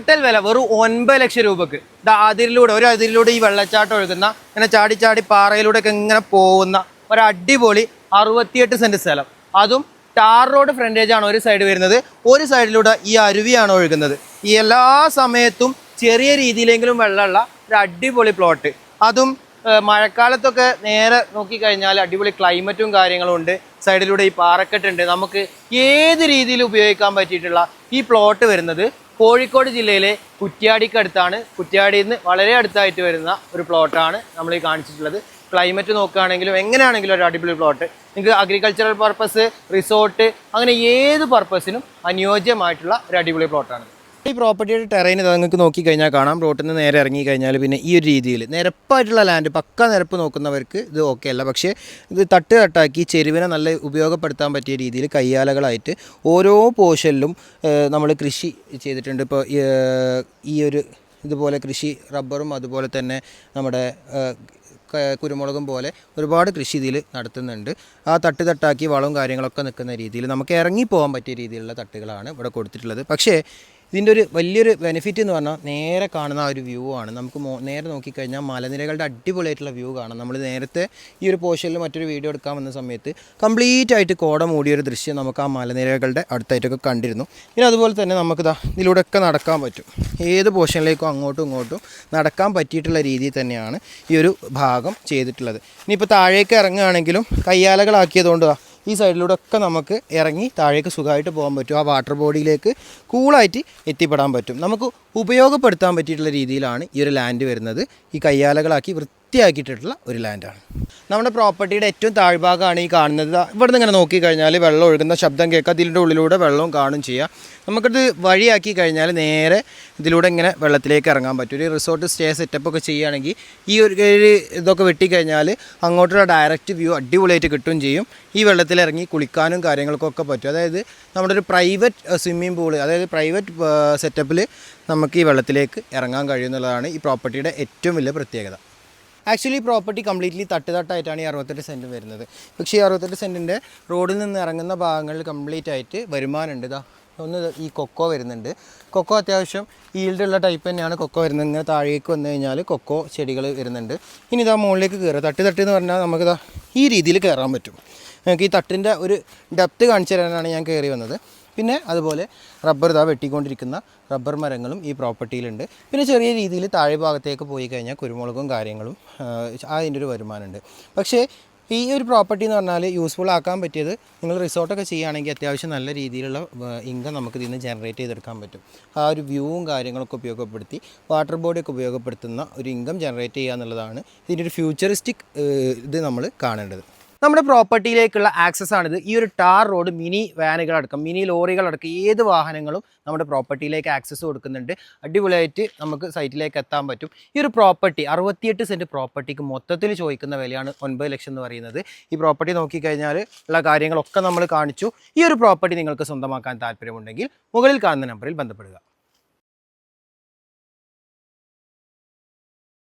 Total വില വെറും ഒൻപത് ലക്ഷം രൂപക്ക്. അതിരിലൂടെ ഒരു അതിരിലൂടെ ഈ വെള്ളച്ചാട്ടം ഒഴുകുന്ന ഇങ്ങനെ ചാടി ചാടി പാറയിലൂടെ ഒക്കെ ഇങ്ങനെ പോകുന്ന ഒരു അടിപൊളി അറുപത്തിയെട്ട് സെന്റ് സ്ഥലം. അതും ടാർ റോഡ് ഫ്രണ്ടേജ് ആണ് ഒരു സൈഡ് വരുന്നത്. ഒരു സൈഡിലൂടെ ഈ അരുവിയാണ് ഒഴുകുന്നത്. ഈ എല്ലാ സമയത്തും ചെറിയ രീതിയിലെങ്കിലും വെള്ളമുള്ള ഒരു അടിപൊളി പ്ലോട്ട് അതും മഴക്കാലത്തൊക്കെ നേരെ നോക്കിക്കഴിഞ്ഞാൽ അടിപൊളി ക്ലൈമറ്റും കാര്യങ്ങളും ഉണ്ട്. സൈഡിലൂടെ ഈ പാറക്കെട്ടുണ്ട് നമുക്ക് ഏത് രീതിയിൽ ഉപയോഗിക്കാൻ പറ്റിയിട്ടുള്ള ഈ പ്ലോട്ട് വരുന്നത് കോഴിക്കോട് ജില്ലയിലെ കുറ്റ്യാടിക്കടുത്താണ് കുറ്റ്യാടിയിൽ നിന്ന് വളരെ അടുത്തായിട്ട് വരുന്ന ഒരു പ്ലോട്ടാണ് നമ്മൾ ഈ കാണിച്ചിട്ടുള്ളത്. ക്ലൈമറ്റ് നോക്കുകയാണെങ്കിലും എങ്ങനെയാണെങ്കിലും ഒരു അടിപൊളി പ്ലോട്ട് നിങ്ങൾക്ക് അഗ്രികൾച്ചറൽ പർപ്പസ് റിസോർട്ട് അങ്ങനെ ഏത് പർപ്പസിനും അനുയോജ്യമായിട്ടുള്ള ഒരു അടിപൊളി പ്ലോട്ടാണ് ഈ പ്രോപ്പർട്ടിയുടെ ടെറൈൻ നിങ്ങൾക്ക് നോക്കി കഴിഞ്ഞാൽ കാണാം. റോട്ടിൽ നിന്ന് നേരെ ഇറങ്ങി കഴിഞ്ഞാൽ പിന്നെ ഈ ഒരു രീതിയിൽ നിരപ്പായിട്ടുള്ള ലാൻഡ് പക്ക നിരപ്പ് നോക്കുന്നവർക്ക് ഇത് ഓക്കെ അല്ല. പക്ഷേ ഇത് തട്ട് തട്ടാക്കി ചെരുവിനെ നല്ല ഉപയോഗപ്പെടുത്താൻ പറ്റിയ രീതിയിൽ കയ്യാലകളായിട്ട് ഓരോ പോർഷനിലും നമ്മൾ കൃഷി ചെയ്തിട്ടുണ്ട്. ഇപ്പോൾ ഈ ഒരു ഇതുപോലെ കൃഷി റബ്ബറും അതുപോലെ തന്നെ നമ്മുടെ കുരുമുളകും പോലെ ഒരുപാട് കൃഷി ഇതിൽ നടത്തുന്നുണ്ട്. ആ തട്ട് തട്ടാക്കി വളവും കാര്യങ്ങളൊക്കെ നിൽക്കുന്ന രീതിയിൽ നമുക്ക് ഇറങ്ങി പോകാൻ പറ്റിയ രീതിയിലുള്ള തട്ടുകളാണ് ഇവിടെ കൊടുത്തിട്ടുള്ളത്. പക്ഷേ ഇതിന്റെ ഒരു വലിയൊരു ബെനിഫിറ്റ് എന്ന് പറഞ്ഞാൽ നേരെ കാണുന്ന ഒരു വ്യൂ ആണ്. നമുക്ക് നേരെ നോക്കിക്കഴിഞ്ഞാൽ മലനിരകളുടെ അടിപൊളിയായിട്ടുള്ള വ്യൂ കാണാം. നമ്മൾ നേരത്തെ ഈ ഒരു പോർഷനിൽ മറ്റൊരു വീഡിയോ എടുക്കാൻ വന്ന സമയത്ത് കംപ്ലീറ്റ് ആയിട്ട് കോട മൂടിയൊരു ദൃശ്യം നമുക്ക് ആ മലനിരകളുടെ അടുത്തായിട്ടൊക്കെ കണ്ടിരുന്നു. പിന്നെ അതുപോലെ തന്നെ നമുക്ക് ദാ ഇതിലൂടെയൊക്കെ നടക്കാൻ പറ്റും. ഏത് പോർഷനിലേക്കും അങ്ങോട്ടും ഇങ്ങോട്ടും നടക്കാൻ പറ്റിയിട്ടുള്ള രീതിയിൽ തന്നെയാണ് ഈ ഒരു ഭാഗം ചെയ്തിട്ടുള്ളത്. ഇനിയിപ്പോൾ താഴേക്ക് ഇറങ്ങുകയാണെങ്കിലും കയ്യാലകളാക്കിയതുകൊണ്ട് ഈ സൈഡിലൂടെ ഒക്കെ നമുക്ക് ഇറങ്ങി താഴേക്ക് സുഖമായിട്ട് പോകാൻ പറ്റും. ആ വാട്ടർ ബോഡിയിലേക്ക് കൂളായിട്ട് എത്തിപ്പെടാൻ പറ്റും. നമുക്ക് ഉപയോഗപ്പെടുത്താൻ പറ്റിയിട്ടുള്ള രീതിയിലാണ് ഈ ഒരു ലാൻഡ് വരുന്നത്. ഈ കയ്യാലകളാക്കി വൃത്തിയാക്കിയിട്ടുള്ള ഒരു ലാൻഡാണ്. നമ്മുടെ പ്രോപ്പർട്ടിയുടെ ഏറ്റവും താഴ്ഭാഗമാണ് ഈ കാണുന്നത്. ഇവിടെ ഇവിടുന്ന് ഇങ്ങനെ നോക്കിക്കഴിഞ്ഞാൽ വെള്ളം ഒഴുകുന്ന ശബ്ദം കേൾക്കാം ഇതിന്റെ ഉള്ളിലൂടെ വെള്ളവും കാണും ചെയ്യാം നമുക്കിത് വഴിയാക്കി കഴിഞ്ഞാൽ നേരെ ഇതിലൂടെ ഇങ്ങനെ വെള്ളത്തിലേക്ക് ഇറങ്ങാൻ പറ്റും. ഒരു റിസോർട്ട് സ്റ്റേ സെറ്റപ്പ് ഒക്കെ ചെയ്യുകയാണെങ്കിൽ ഈ ഒരു ഇതൊക്കെ വെട്ടിക്കഴിഞ്ഞാൽ അങ്ങോട്ടുള്ള ഡയറക്റ്റ് വ്യൂ അടിപൊളിയായിട്ട് കിട്ടുകയും ചെയ്യും. ഈ വെള്ളത്തിലിറങ്ങി കുളിക്കാനും കാര്യങ്ങൾക്കൊക്കെ പറ്റും. അതായത് നമ്മുടെ ഒരു പ്രൈവറ്റ് സ്വിമ്മിംഗ് പൂൾ അതായത് പ്രൈവറ്റ് സെറ്റപ്പിൽ നമുക്ക് ഈ വെള്ളത്തിലേക്ക് ഇറങ്ങാൻ കഴിയുമെന്നുള്ളതാണ് ഈ പ്രോപ്പർട്ടിയുടെ ഏറ്റവും വലിയ പ്രത്യേകത. ആക്ച്വലി പ്രോപ്പർട്ടി കംപ്ലീറ്റ്ലി തട്ട് തട്ടായിട്ടാണ് ഈ അറുപത്തെട്ട് സെന്റ് വരുന്നത്. പക്ഷേ ഈ അറുപത്തെട്ട് സെന്റിന്റെ റോഡിൽ നിന്ന് ഇറങ്ങുന്ന ഭാഗങ്ങളിൽ കംപ്ലീറ്റ് ആയിട്ട് വരുമാനമുണ്ട് ഇതാ ഒന്ന് ഈ കൊക്കോ വരുന്നുണ്ട്. കൊക്കോ അത്യാവശ്യം ഈൽഡുള്ള ടൈപ്പ് തന്നെയാണ് കൊക്കോ വരുന്നത്. ഇങ്ങനെ താഴേക്ക് വന്നു കഴിഞ്ഞാൽ കൊക്കോ ചെടികൾ വരുന്നുണ്ട്. ഇനി ഇതാ മുകളിലേക്ക് കയറുക. തട്ട് തട്ട് എന്ന് പറഞ്ഞാൽ നമുക്കിതാ ഈ രീതിയിൽ കയറാൻ പറ്റും. നമുക്ക് ഈ തട്ടിന്റെ ഒരു ഡെപ്ത് കാണിച്ചു തരാനാണ് ഞാൻ കയറി വന്നത്. പിന്നെ അതുപോലെ റബ്ബർ ഇതാ വെട്ടിക്കൊണ്ടിരിക്കുന്ന റബ്ബർ മരങ്ങളും ഈ പ്രോപ്പർട്ടിയിലുണ്ട്. പിന്നെ ചെറിയ രീതിയിൽ താഴെ ഭാഗത്തേക്ക് പോയി കഴിഞ്ഞാൽ കുരുമുളകും കാര്യങ്ങളും അതിന്റെ ഒരു വരുമാനമുണ്ട്. പക്ഷേ ഈ ഒരു പ്രോപ്പർട്ടി എന്ന് പറഞ്ഞാൽ യൂസ്ഫുൾ ആക്കാൻ പറ്റിയത് നിങ്ങൾ റിസോർട്ടൊക്കെ ചെയ്യുകയാണെങ്കിൽ അത്യാവശ്യം നല്ല രീതിയിലുള്ള ഇൻകം നമുക്ക് ഇതിൽ നിന്ന് ജനറേറ്റ് ചെയ്തെടുക്കാൻ പറ്റും. ആ ഒരു വ്യൂവും കാര്യങ്ങളൊക്കെ ഉപയോഗപ്പെടുത്തി വാട്ടർ ബോഡിയൊക്കെ ഉപയോഗപ്പെടുത്തുന്ന ഒരു ഇൻകം ജനറേറ്റ് ചെയ്യുക എന്നുള്ളതാണ് ഇതിന്റെ ഒരു ഫ്യൂച്ചറിസ്റ്റിക് ഇത് നമ്മൾ കാണേണ്ടത്. നമ്മുടെ പ്രോപ്പർട്ടിയിലേക്കുള്ള ആക്സസ് ആണിത്. ഈ ഒരു ടാർ റോഡ് മിനി വാനുകൾ വാനുകളടക്കം മിനി ലോറികൾ ലോറികളടക്കം ഏത് വാഹനങ്ങളും നമ്മുടെ പ്രോപ്പർട്ടിയിലേക്ക് ആക്സസ് കൊടുക്കുന്നുണ്ട്. അടിപൊളിയായിട്ട് നമുക്ക് സൈറ്റിലേക്ക് എത്താൻ പറ്റും. ഈ ഒരു പ്രോപ്പർട്ടി അറുപത്തിയെട്ട് സെന്റ് പ്രോപ്പർട്ടിക്ക് മൊത്തത്തിൽ ചോദിക്കുന്ന വിലയാണ് ഒൻപത് ലക്ഷം എന്ന് പറയുന്നത്. ഈ പ്രോപ്പർട്ടി നോക്കിക്കഴിഞ്ഞാൽ ഉള്ള കാര്യങ്ങളൊക്കെ നമ്മൾ കാണിച്ചു. ഈ ഒരു പ്രോപ്പർട്ടി നിങ്ങൾക്ക് സ്വന്തമാക്കാൻ താല്പര്യമുണ്ടെങ്കിൽ മുകളിൽ കാണുന്ന നമ്പറിൽ ബന്ധപ്പെടുക.